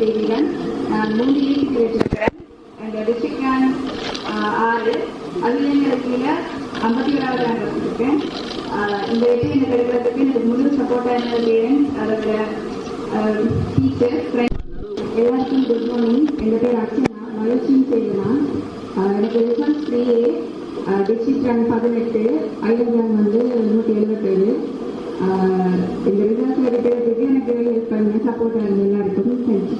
என் நான் மூணு யூனிட் அந்த டிஸ்ட்ரிக்ட் ரேங்க் ஆறு. அதுலேயும் ஐம்பத்தி ஏழாவது ரேங்க் வச்சிருக்கேன் இந்த வெற்றி எனக்கு எடுக்கிறதுக்கு எனக்கு முழு சப்போர்ட்டாக இருந்த பேரண்ட்ஸ் அதோட டீச்சர் எல்லாருக்கும் குட் மார்னிங் என் பேர் அர்ச்சனா. மகிழ்ச்சியும் செய்யலாம் எனக்கு ரிசல்ட் த்ரீ டிஸ்ட்ரிக்ட் ரேங்க் பதினெட்டு ஐஎம் ரேங்க் வந்து நூற்றி எழுபத்தேழு இந்த ரிசல்ட் எடுக்கிறதுக்கு எனக்கு ஹெல்ப் பண்ணுங்க. சப்போர்ட்டாக இருந்த எல்லாருக்கும் தேங்க்யூ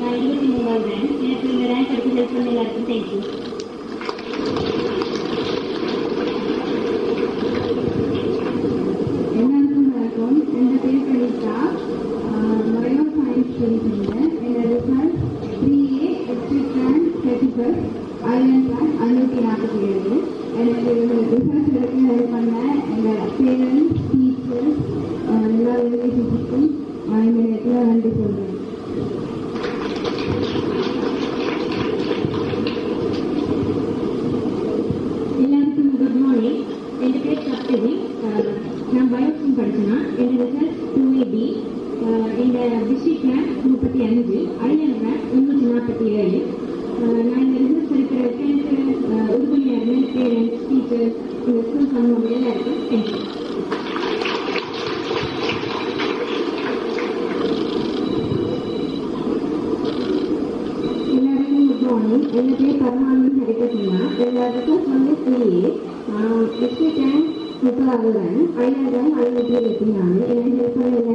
நான் இருபத்தி மூணாவது ரேங்க் எனக்கு இந்த ரேங்க் எடுத்து ஹெல்ப் பண்ண எல்லாருக்கும் தேங்க்யூ எல்லாருக்கும் வணக்கம் என் பேர் கணிதா மரையோ சயின்ஸ் படிக்கிறேன் என் result three A district rank thirty five ஐநூற்றி நாற்பத்தி ஏழு. எனக்கு ரிசல்ட் வரைக்கும் ஹெல்ப் பண்ண எங்கள் பேரண்ட்ஸ் டீச்சர்ஸ் எல்லா ரிலேட்டிவ்ஸுக்கும் இந்த நேரத்தில் நன்றி சொல்கிறேன் எல்லாருக்கும் குட் மார்னிங் என் பேர் சப்தவி. நான் பயோசிங் படிச்சேன்னா என் ரிசல்ட் டூ ஏபி இந்த டிஸ்ட்ரிக்ட் முப்பத்தி அஞ்சு ஐஎன் ரேங்க் முந்நூற்றி நாற்பத்தி ஏழு அஹ், நான் இந்த ரிசல்ட் எடுக்கிறதுக்கு எனக்கு அஹ், உறுதுணையாக இருந்த பேரண்ட்ஸ் டீச்சர்ஸ் இந்த ஸ்கூல் சமூகம் எல்லாருக்கும் தேங்க்யூ எல்லாருக்கும் குட் மார்னிங் என் பேர் பரமானந்த் ஹரிகட்னா என்னோட ரிசல்ட் வந்து சிஏ டிஸ்ட்ரிக்ட் ரேங்க் முப்பதாவது ரேங்க் ஐநூறு ரேங்க் ஐநூற்றி இருபத்தி நாலு எனக்கு ஹெல்ப் பண்ண எல்லா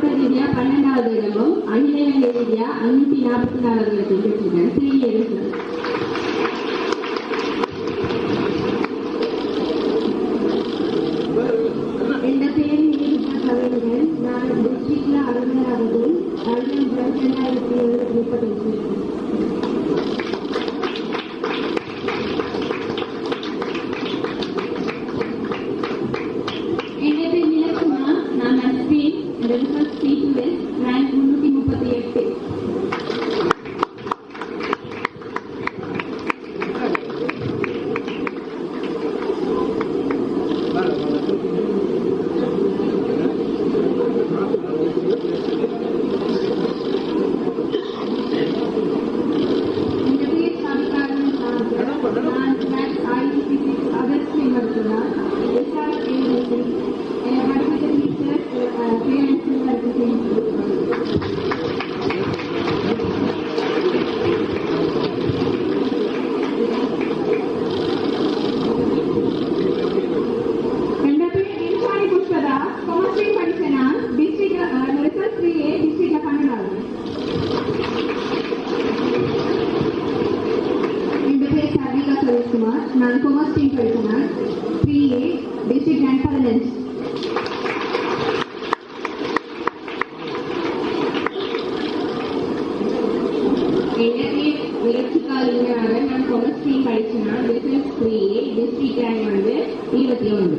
மாவட்ட ரீதியா பன்னெண்டாவது இடமும் அகில இலங்கை ரீதியா அஞ்சூத்தி நாற்பத்தி நாலாவது இடத்தில் பெற்றிருக்கேன் த்ரீ இயர்ஸ் என் பேர் நீலிகா கவிஞன் நான் டிஸ்ட்ரிக்ட்ல அறுபதாவது அறுபது ரெண்டாயிரத்தி எழுநூத்தி முப்பத்தஞ்சு என் பேர் நிலக்குமா நான் நஸ்ரீன் இந்த result C two S rank முந்நூற்றி முப்பத்தி எட்டு ஆ எனவே பேர் நான் நான் கொமர்ஸ்ட்ரி படிச்சேன்னா பிசினஸ் த்ரீ டிஸ்ட்ரிக்ட் வந்து இருபத்தி ஒன்று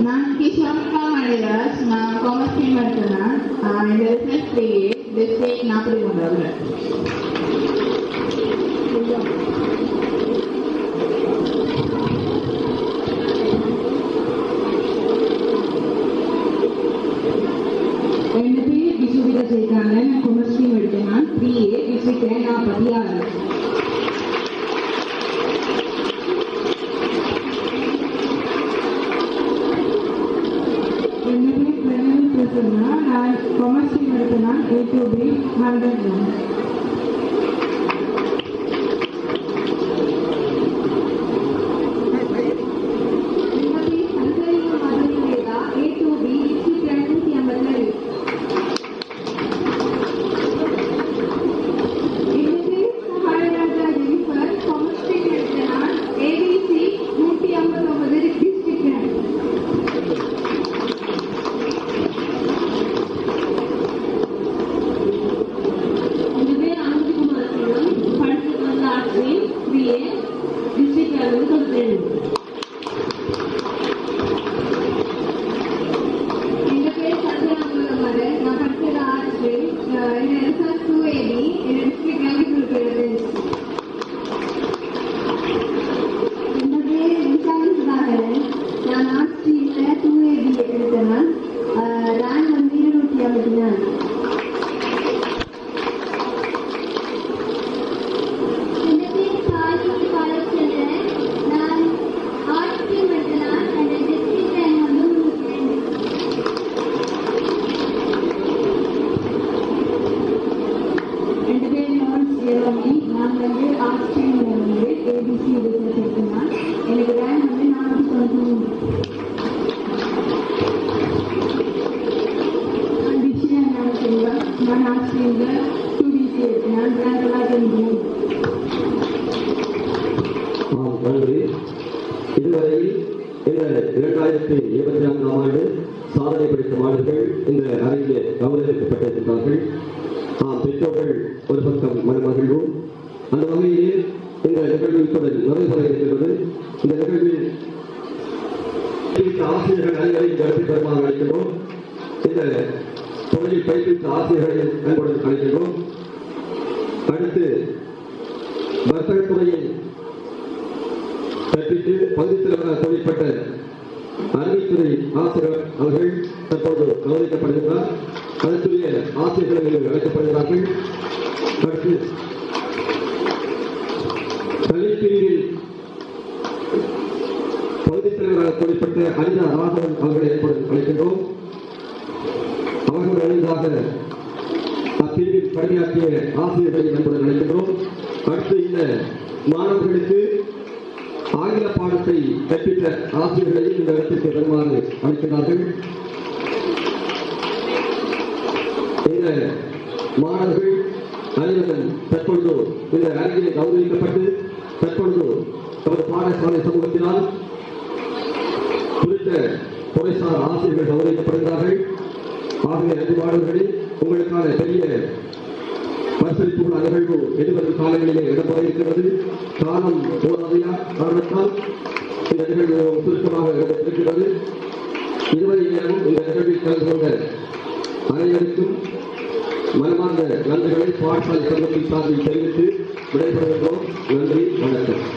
நான் கிஷோரிகா மணிராஜ் நான் காமர்ஸ் ஸ்ட்ரீம் எடுத்தேன் இந்த ரிசல்ட் த்ரீ டிஸ்ட்ரிக்ட் நாற்பத்தி ஒன்றாவது என் பேர் விசுவிதா ஜெயகாந்தன் நான் கொமர்ஸ் எடுத்தேன் நான் த்ரீ ஏ டிஸ்ட்ரிக்ட் ரேங்க் நாற்பத்தி ஆறு என் பேர் பிரணவி நான் கொமர்ஸ் எடுத்தேன் நான் A two B hundred rank என் பேர் சங்கரிங்க Madurai Veda A two B district rank நூற்றி ஐம்பத்தி என் பேர் சகாயராஜா ஜெனிஃபர் கொமர்ஸ் ஸ்ட்ரீம் எடுத்தேன் நான் ஏபிசி நூற்றி ஐம்பத்தொம்பது டிஸ்ட்ரிக்ட் ரேங்க் என் பேர் அனந்தகுமார் செல்வம் படிச்சது வந்து ஆர்ட்ஸ் பிஏ டிஸ்ட்ரிக்ட் வந்து தொண்ணூற்றி ரெண்டு என் பேர் சத்யநாம மதன் நான் படித்தது ஆர்ட்ஸ் என் ரிசல்ட் டூ ஏபி என் டிஸ்ட்ரிக்ட் ரேங்க் இருக்கிறது என் பேர் விஷால் சுதாகரன் நான் ஆர்ட்ஸ் ஸ்ட்ரீமில் டூ ஏபி எடுத்தேன் நான் ரேங்க் வந்து இருநூற்றி ஐம்பத்தி நாலு நன்றி இதுவரையில் இந்த இரண்டாயிரத்தி இருபத்தி நான்காம் ஆண்டு சாதனை படைத்த மாணவர்கள் இந்த அரங்கில் கௌரவிக்கப்பட்டிருக்கிறார்கள் ஆம் பெற்றோர்கள் ஒரு பக்கம் மனமகிழ்வும் அந்த வகையில் இந்த நிகழ்வு இருக்கிறது இந்த நிகழ்வில் ஆசிரியர்கள் அனைவரையும் கருத்து பெருமாறு அழைக்கின்றோம் இந்த தொழிலில் ஆசிரியர்களை பயன்படுத்த அழைக்கின்றோம் அடுத்து வர்த்தகத்துறையில் கற்பித்து பகுதித்திறனாக தொழிற்பட்ட அறிவித்துறை ஆசிரியர் அவர்கள் தற்போது கௌரவிக்கப்படுகின்றார் கருத்துரிய ஆசிரியர்கள் இங்கு அழைக்கப்படுகிறார்கள் அடுத்து கல்விப்பிரிவில் தலைவராக தொழிற்பட்ட அனிதா ராகவன் அவர்களை ஏற்படும் அழைக்கின்றோம். அவர்கள் அணிந்தாக அப்பிரிவில் பணியாற்றிய ஆசிரியர்களை நண்புடன் அழைக்கின்றோம். அடுத்து இந்த மாணவர்களுக்கு ஆங்கில பாடத்தை கற்பித்த ஆசிரியர்களையும் இந்த இடத்திற்கு வருமாறு அழைக்கிறார்கள் இந்த மாணவர்கள் அனைவரும் தற்பொழுது இந்த அரங்கிலே கௌரவிக்கப்பட்டு தற்பொழுது தமது பாடசாலை சமூகத்தினால் குறித்த துறைசார் ஆசிரியர்கள் கௌரவிக்கப்படுகிறார்கள். ஆகவே அறிவாளர்களே உங்களுக்கான பெரிய பரிசளிப்புகள் அகழ்வு எதிர்வரும் காலங்களிலே இடம்பெற இருக்கிறது காலம் போதாதையா? காரணத்தால் இந்த நிகழ்வு சுருக்கமாக இருக்கிறது இதுவரை நேரமும் இந்த நிகழ்வில் கலந்து கொண்ட அனைவருக்கும் மனமார்ந்த நன்றிகளை பாடசாலை சங்கத்தின் சார்பில் தெரிவித்து விடைபெறுகின்றோம். நன்றி வணக்கம்.